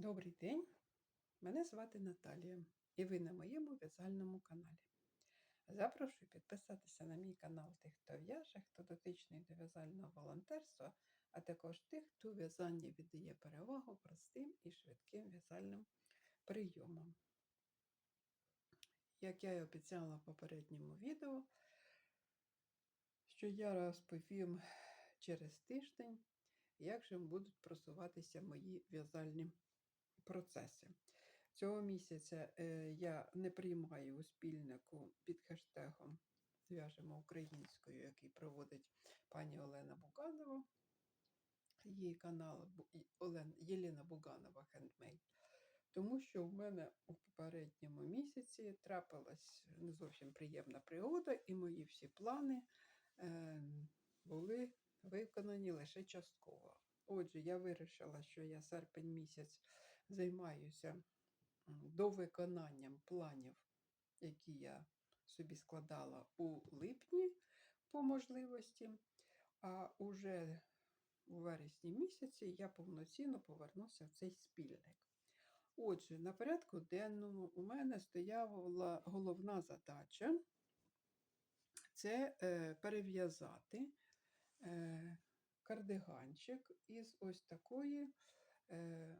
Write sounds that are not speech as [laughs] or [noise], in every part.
Добрий день, мене звати Наталія, і ви на моєму в'язальному каналі. Запрошую підписатися на мій канал тих, хто в'яже, хто дотичний до в'язального волонтерства, а також тих, хто у в'язанні віддає перевагу простим і швидким в'язальним прийомам. Як я і обіцяла в попередньому відео, що я розповім через тиждень, як же будуть просуватися мої в'язальні процеси. Цього місяця е, я не приймаю у спільнику під хештегом Зв'яжемо українською, який проводить пані Олена Буганова. Її канал Олен, Єлена Буганова Хендмейд. Тому що в мене у попередньому місяці трапилась не зовсім приємна пригода, і мої всі плани е, були виконані лише частково. Отже, я вирішила, що я серпень місяць займаюся довиконанням планів, які я собі складала у липні по можливості, а уже у вересні місяці я повноцінно повернуся в цей спільник. Отже, на порядку денному у мене стояла головна задача це е, перев'язати е, кардиганчик із ось такої е,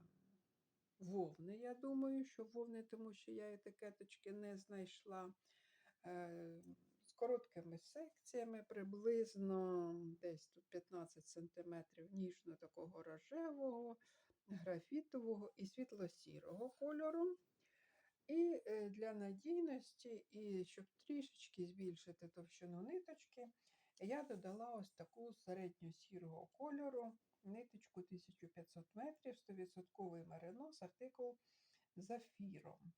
вовни. Я думаю, що вовни, тому що я етикеточки не знайшла. Е, з короткими секціями, приблизно десь тут 15 см ніжно такого рожевого, графітового і світло-сірого кольору. І е, для надійності, і щоб трішечки збільшити товщину ниточки, я додала ось таку середньо-сірого кольору ниточку 1500 метрів, 100% меринос, артикул зафіром.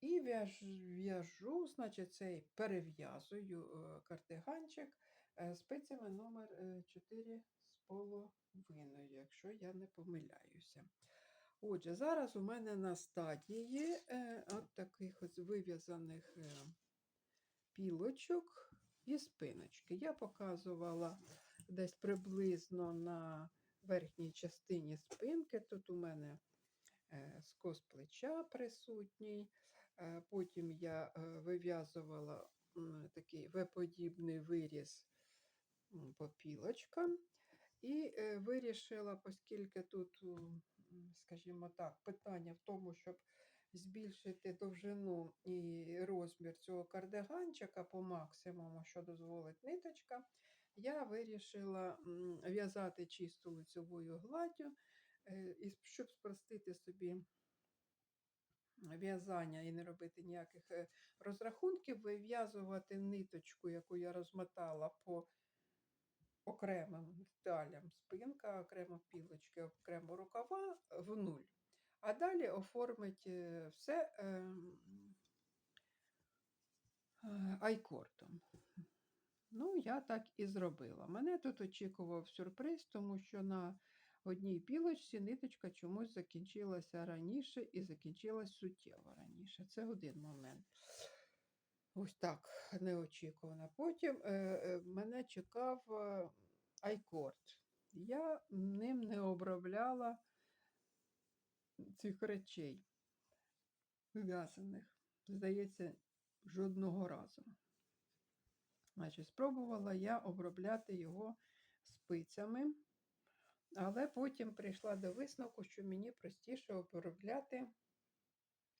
І в'яжу, значить, цей перев'язую е, кардиганчик е, спицями номер 4,5, якщо я не помиляюся. Отже, зараз у мене на стадії е, от таких ось вив'язаних е, пілочок і спиночки. Я показувала десь приблизно на верхній частині спинки. Тут у мене е, скос плеча присутній. Е, Потім я е, вив'язувала такий В-подібний виріз м, по пілочкам. І вирішила, оскільки тут, скажімо так, питання в тому, щоб збільшити довжину і розмір цього кардиганчика по максимуму, що дозволить ниточка, я вирішила в'язати чисту лицевою гладдю, е, щоб спростити собі в'язання і не робити ніяких е, розрахунків, вив'язувати ниточку, яку я розмотала по окремим деталям спинка, окремо пілочки, окремо рукава в нуль. А далі оформить е, все ем, е. Ну, я так і зробила. Мене тут очікував сюрприз, тому що на одній пілочці ниточка чомусь закінчилася раніше і закінчилась суттєво раніше. Це один момент. Ось так, неочікувано. Потім е, е, мене чекав айкорд. Я ним не обробляла цих речей в'язаних. Здається, жодного разу. Значить, спробувала я обробляти його спицями, але потім прийшла до висновку, що мені простіше обробляти,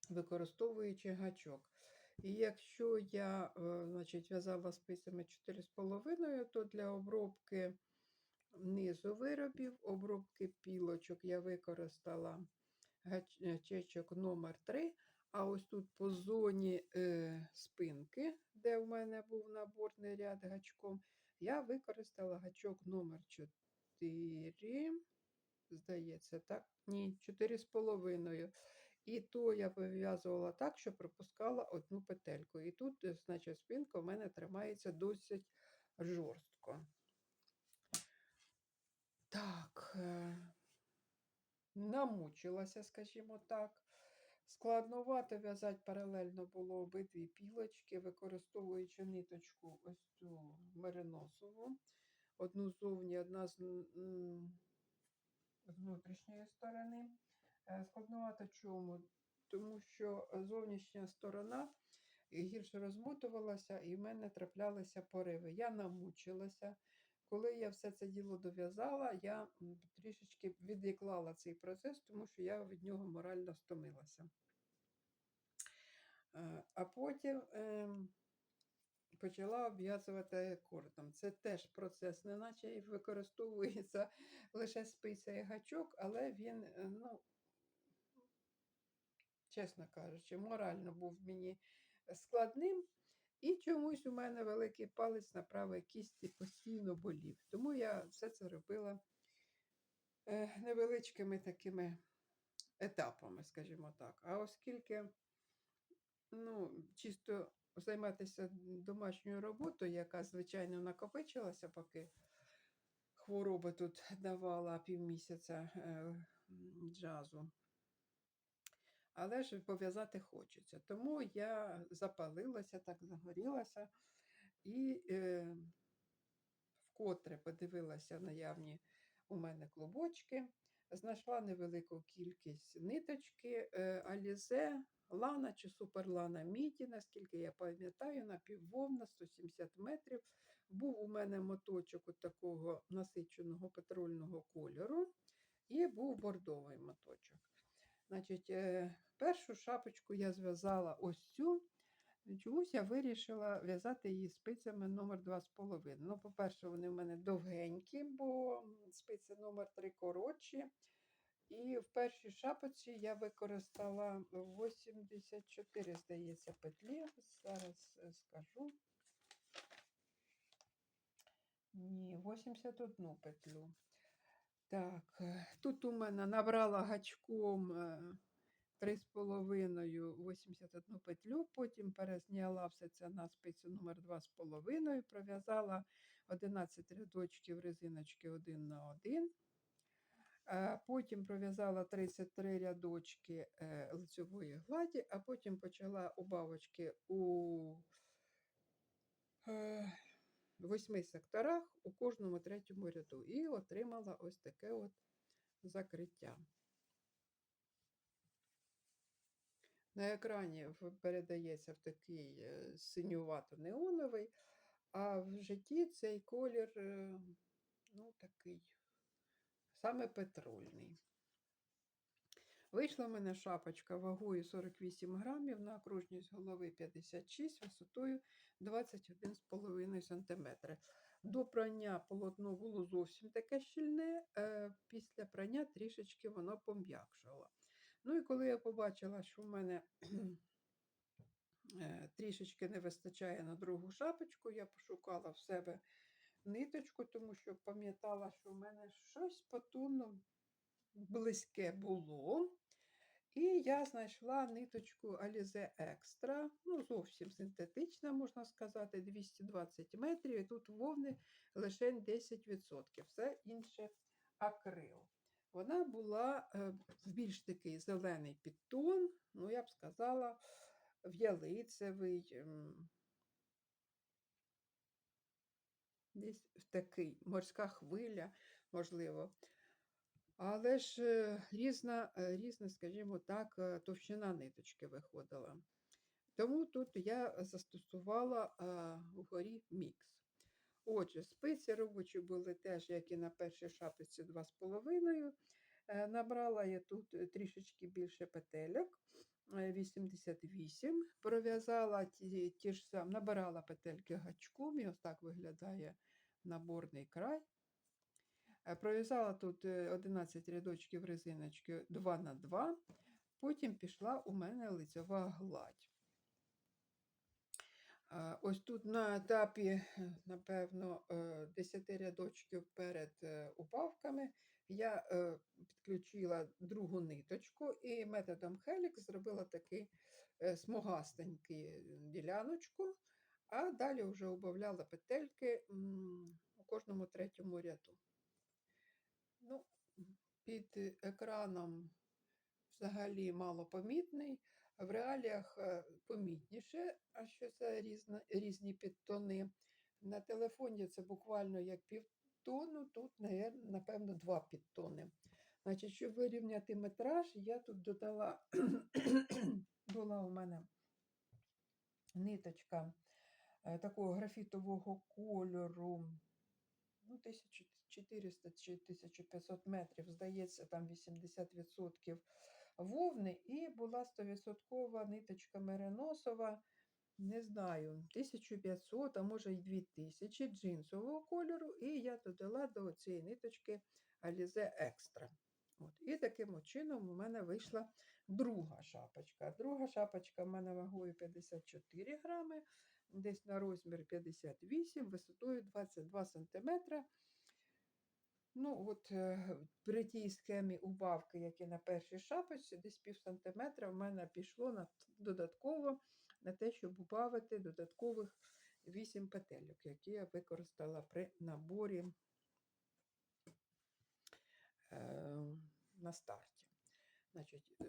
використовуючи гачок. І якщо я е, значить, в'язала спицями 4,5, то для обробки низу виробів, обробки пілочок я використала гачечок номер 3 а ось тут по зоні е, спинки, де в мене був наборний ряд гачком, я використала гачок номер 4, здається, так? Ні, 4,5. І то я пов'язувала так, що пропускала одну петельку. І тут, е, значить, спинка в мене тримається досить жорстко. Так, е, намучилася, скажімо так. Складновато в'язати паралельно було обидві пілочки, використовуючи ниточку ось цю мериносову. Одну зовні, одна з з внутрішньої сторони. Е, Складновато чому? Тому що зовнішня сторона гірше розмотувалася, і в мене траплялися пориви. Я намучилася. Коли я все це діло дов'язала, я трішечки відклала цей процес, тому що я від нього морально стомилася. Е, А потім ем, почала обв'язувати кордом. Це теж процес, не наче використовується лише спиця і гачок, але він, е, ну, чесно кажучи, морально був мені складним. І чомусь у мене великий палець на правій кісті постійно болів. Тому я все це робила е, невеличкими такими етапами, скажімо так. А оскільки ну, чисто займатися домашньою роботою, яка, звичайно, накопичилася, поки хвороба тут давала півмісяця е, джазу. Але ж пов'язати хочеться. Тому я запалилася, так загорілася і е, вкотре подивилася наявні у мене клубочки, знайшла невелику кількість ниточки е, Алізе, Лана чи Суперлана Міді, наскільки я пам'ятаю, напіввовна 170 метрів. Був у мене моточок от такого насиченого петрольного кольору, і був бордовий моточок. Значить, е, першу шапочку я зв'язала ось цю. Чомусь я вирішила в'язати її спицями номер 2,5. Ну, по-перше, вони в мене довгенькі, бо спиці номер 3 коротші. І в першій шапочці я використала 84, здається, петлі. Зараз е, скажу. Ні, 81 петлю. Так, е, тут у мене набрала гачком е, 3,5 81 петлю, потім перезняла все це на спицю номер 2,5, пров'язала 11 рядочків резиночки 1 на 1. Е, Потім пров'язала 33 рядочки е, лицьової гладі, а потім почала убавочки у е, восьми секторах у кожному третьому ряду і отримала ось таке от закриття. На екрані передається в такий е, синювато-неоновий, а в житті цей колір е, ну, такий саме петрольний. Вийшла в мене шапочка вагою 48 грамів на окружність голови 56, висотою 21,5 см. До прання полотно було зовсім таке щільне, е, після прання трішечки воно пом'якшало. Ну і коли я побачила, що в мене е, трішечки не вистачає на другу шапочку, я пошукала в себе ниточку, тому що пам'ятала, що в мене щось по тону близьке було. І я знайшла ниточку Alize Extra, ну зовсім синтетична, можна сказати, 220 метрів. І тут вовни лише 10%. Все інше акрил. Вона була е, в більш такий зелений підтон, ну, я б сказала, в'ялицевий, десь такий морська хвиля, можливо. Але ж різна, е, різна, скажімо так, е, товщина ниточки виходила. Тому тут я застосувала вгорі мікс. Отже, спиці робочі були теж, як і на першій шапці 2,5. Е, Набрала я тут трішечки більше петельок, е, 88. Пров'язала ті, ті ж сам, набирала петельки гачком, і ось так виглядає наборний край. Е, Пров'язала тут е, 11 рядочків резиночки 2 на 2. Потім пішла у мене лицьова гладь. Е, Ось тут на етапі, е, напевно, е, 10 рядочків перед е, упавками я е, підключила другу ниточку і методом Helix зробила такий е, смугастенький діляночку, а далі вже убавляла петельки у кожному третьому ряду. Ну, під екраном взагалі малопомітний, в реаліях е, помітніше, а що це різно, різні підтони. На телефоні це буквально як півтону, тут, напевно, два підтони. Значить, щоб вирівняти метраж, я тут додала, [clears throat] була у мене ниточка е, такого графітового кольору, ну, 1400 чи 1500 метрів, здається, там 80% вовни, і була 100% ниточка мериносова, не знаю, 1500, а може й 2000 джинсового кольору, і я додала до цієї ниточки Alize Extra. От. І таким чином у мене вийшла друга шапочка. Друга шапочка в мене вагою 54 грами, десь на розмір 58, висотою 22 см. Ну, от е, при тій схемі убавки, які на першій шапочці, десь пів сантиметра в мене пішло на додатково на те, щоб убавити додаткових 8 петельок, які я використала при наборі е, на старті. Значить, е,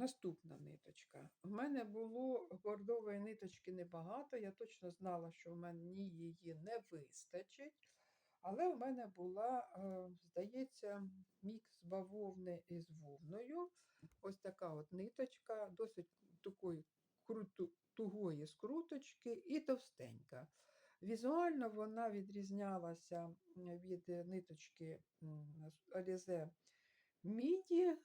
наступна ниточка. У мене було бордової ниточки небагато. Я точно знала, що в мені її не вистачить. Але в мене була, е, здається, мікс бавовни із вовною. Ось така от ниточка, досить такої тугої скруточки і товстенька. Візуально вона відрізнялася від ниточки Alize Міді.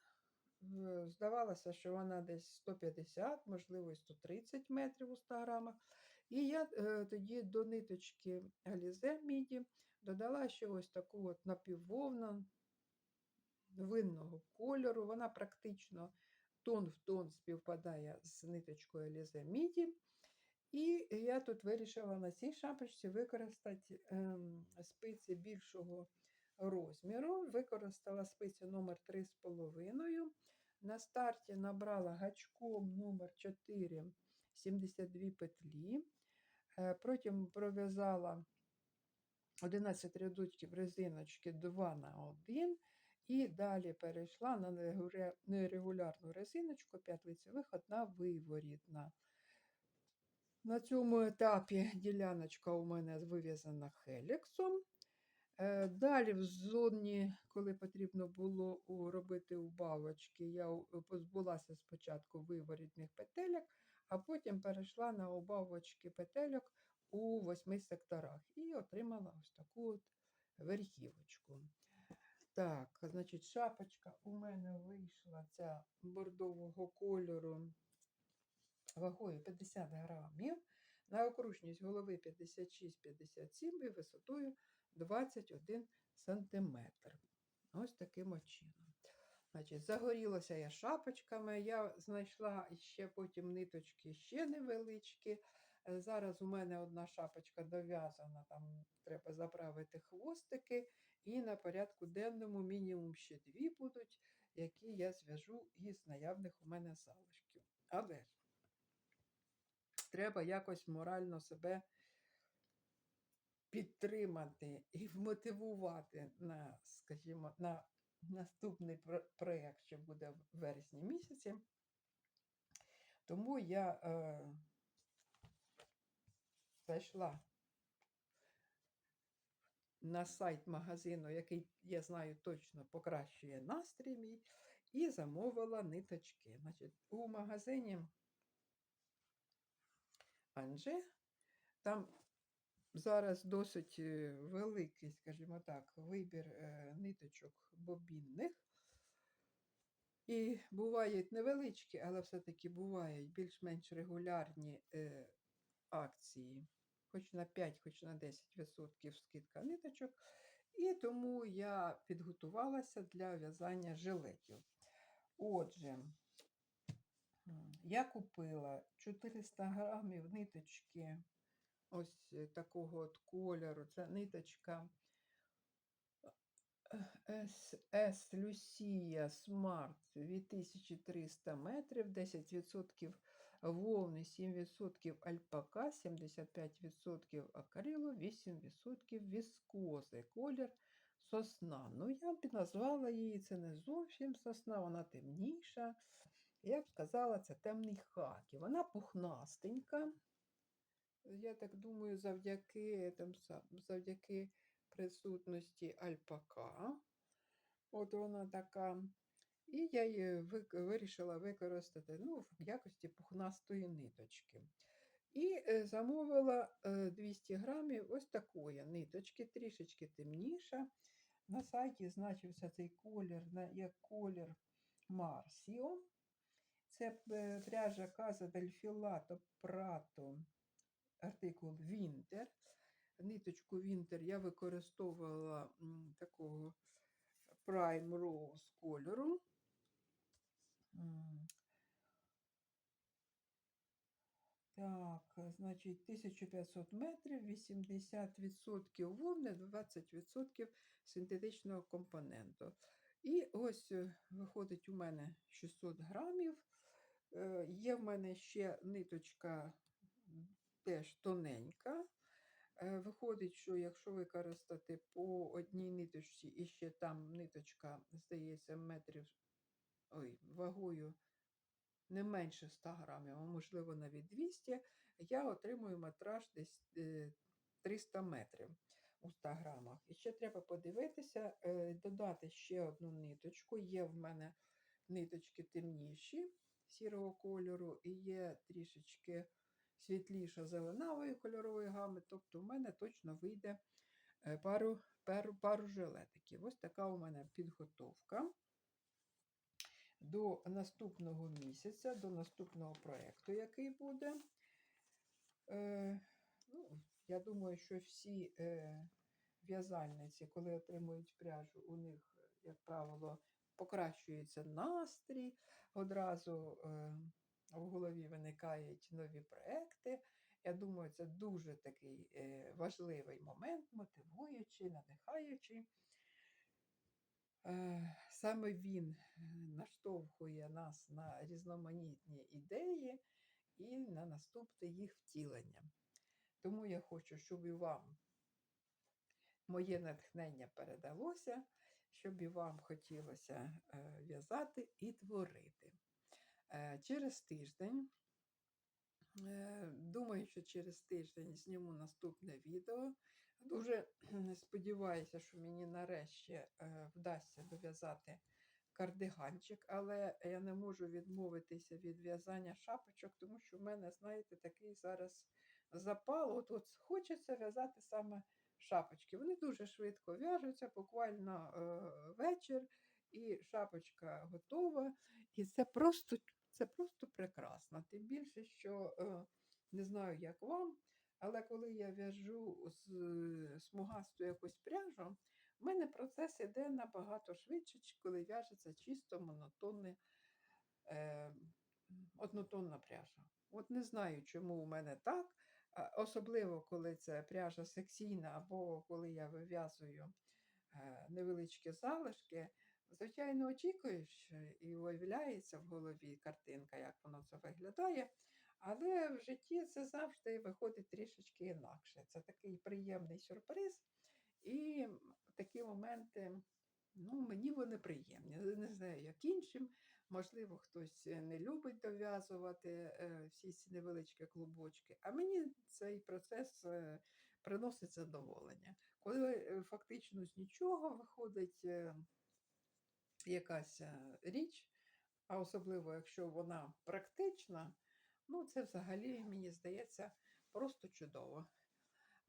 Здавалося, що вона десь 150, можливо, і 130 метрів у 100 грамах. І я е, тоді до ниточки Alize Міді додала ще ось таку от напіввовну винного кольору. Вона практично тон в тон співпадає з ниточкою Alize Міді. І я тут вирішила на цій шапочці використати ем, спиці більшого розміру. Використала спицю номер 3,5. На старті набрала гачком номер 4 72 петлі. Е, Потім пров'язала 11 рядочків резиночки 2 на 1. І далі перейшла на нерегулярну резиночку 5 лицевих, одна виворітна. На цьому етапі діляночка у мене вив'язана хеліксом. Е, Далі в зоні, коли потрібно було робити убавочки, я позбулася спочатку виворітних петельок, а потім перейшла на убавочки петельок у восьми секторах і отримала ось таку от верхівочку. Так, значить, шапочка у мене вийшла ця бордового кольору вагою 50 грамів, на окружність голови 56-57 і висотою 21 сантиметр. Ось таким чином. Значить, Загорілася я шапочками, я знайшла ще потім ниточки ще невеличкі. Е, Зараз у мене одна шапочка дов'язана, там треба заправити хвостики, і на порядку денному мінімум ще дві будуть, які я зв'яжу із наявних у мене залишків. Але треба якось морально себе підтримати і вмотивувати на, скажімо, на наступний проєкт, що буде в вересні місяці. Тому я е, зайшла на сайт магазину, який, я знаю, точно покращує настрій мій, і замовила ниточки. Значить, У магазині Анже там зараз досить е, великий, скажімо так, вибір е, ниточок бобінних. І бувають невеличкі, але все-таки бувають більш-менш регулярні е, акції, хоч на 5, хоч на 10% скидка ниточок. І тому я підготувалася для в'язання жилетів. Отже, я купила 400 грамів ниточки ось е, такого от кольору. Це ниточка SS Lucia Smart 2300 метрів, 10% вовни, 7% альпака, 75% акрилу, 8% віскози. Колір сосна. Ну, я б назвала її, це не зовсім сосна, вона темніша. Я б сказала, це темний хакі. Вона пухнастенька. Я так думаю, завдяки там, завдяки присутності альпака. От вона така. І я її вирішила використати ну, в якості пухнастої ниточки. І е, замовила е, 200 грамів ось такої ниточки, трішечки темніша. На сайті значився цей колір як колір Марсіо. Це е, пряжа del Filato Prato, артикул Winter. Ниточку Winter я використовувала такого Prime Rose кольору. Так, значить, 1500 метрів, 80% вовни, 20% синтетичного компоненту. І ось е, виходить у мене 600 грамів. Е, Є в мене ще ниточка теж тоненька. Е, Виходить, що якщо використати по одній ниточці, і ще там ниточка, здається, метрів ой, вагою не менше 100 грамів, а можливо навіть 200, я отримую метраж десь е, 300 метрів у 100 грамах. І ще треба подивитися, е, додати ще одну ниточку. Є в мене ниточки темніші сірого кольору, і є трішечки світліша зеленавої кольорової гами. Тобто в мене точно вийде е, пару, пару, пару жилетиків. Ось така у мене підготовка до наступного місяця, до наступного проєкту, який буде. Е, ну, я думаю, що всі е, в'язальниці, коли отримують пряжу, у них, як правило, покращується настрій, одразу е, в голові виникають нові проекти. Я думаю, це дуже такий е, важливий момент, мотивуючий, надихаючий. Е, Саме він е, наштовхує нас на різноманітні ідеї і на наступне їх втілення. Тому я хочу, щоб і вам моє натхнення передалося, щоб і вам хотілося в'язати і творити. Е, Через тиждень, е, думаю, що через тиждень зніму наступне відео. Дуже сподіваюся, [clears throat] що мені нарешті е, вдасться дов'язати кардиганчик, але я не можу відмовитися від в'язання шапочок, тому що в мене, знаєте, такий зараз запал. От, от хочеться в'язати саме шапочки. Вони дуже швидко в'яжуться, буквально е, вечір, і шапочка готова. І це просто, це просто прекрасно. Тим більше, що е, не знаю, як вам. Але коли я в'яжу з смугасту якусь пряжу, в мене процес іде набагато швидше, коли в'яжеться чисто монотонне, е, однотонна пряжа. От не знаю, чому у мене так. Особливо, коли це пряжа секційна, або коли я вив'язую е, невеличкі залишки. Звичайно, очікуєш і уявляється в голові картинка, як воно це виглядає. Але в житті це завжди виходить трішечки інакше. Це такий приємний сюрприз. І такі моменти, ну, мені вони приємні. Не знаю, як іншим. Можливо, хтось не любить дов'язувати е, всі ці невеличкі клубочки. А мені цей процес е, приносить задоволення. Коли е, фактично з нічого виходить якась е, річ, а особливо, якщо вона практична, ну це взагалі, мені здається, просто чудово.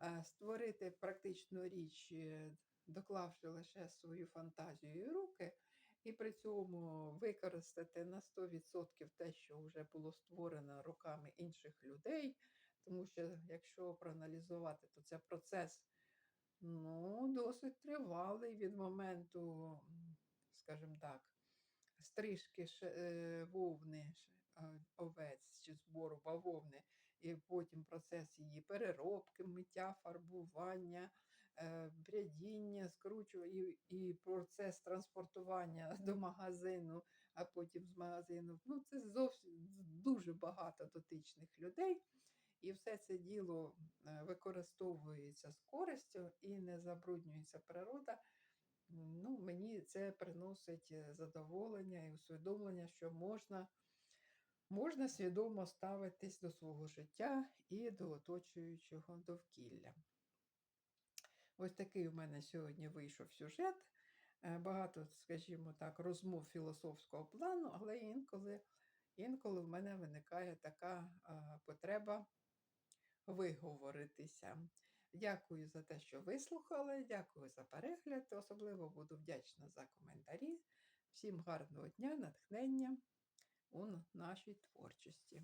Е, Створити практичну річ, е, доклавши лише свою фантазію і руки, і при цьому використати на 100% те, що вже було створено руками інших людей. Тому що, якщо проаналізувати, то це процес ну, досить тривалий від моменту, скажімо так, стрижки е, вовни овець чи збору бавовни, і потім процес її переробки, миття, фарбування, е, брядіння, скручування і, і процес транспортування [laughs] до магазину, а потім з магазину. Ну, це зовсім дуже багато дотичних людей. І все це діло е, використовується з користю і не забруднюється природа. Ну, мені це приносить е, задоволення і усвідомлення, що можна, можна свідомо ставитись до свого життя і до оточуючого довкілля. Ось такий у мене сьогодні вийшов сюжет. е, багато, скажімо так, розмов філософського плану, але інколи, інколи в мене виникає така потреба виговоритися. Дякую за те, що вислухали. Дякую за перегляд. Особливо буду вдячна за коментарі. Всім гарного дня, натхнення у нашій творчості.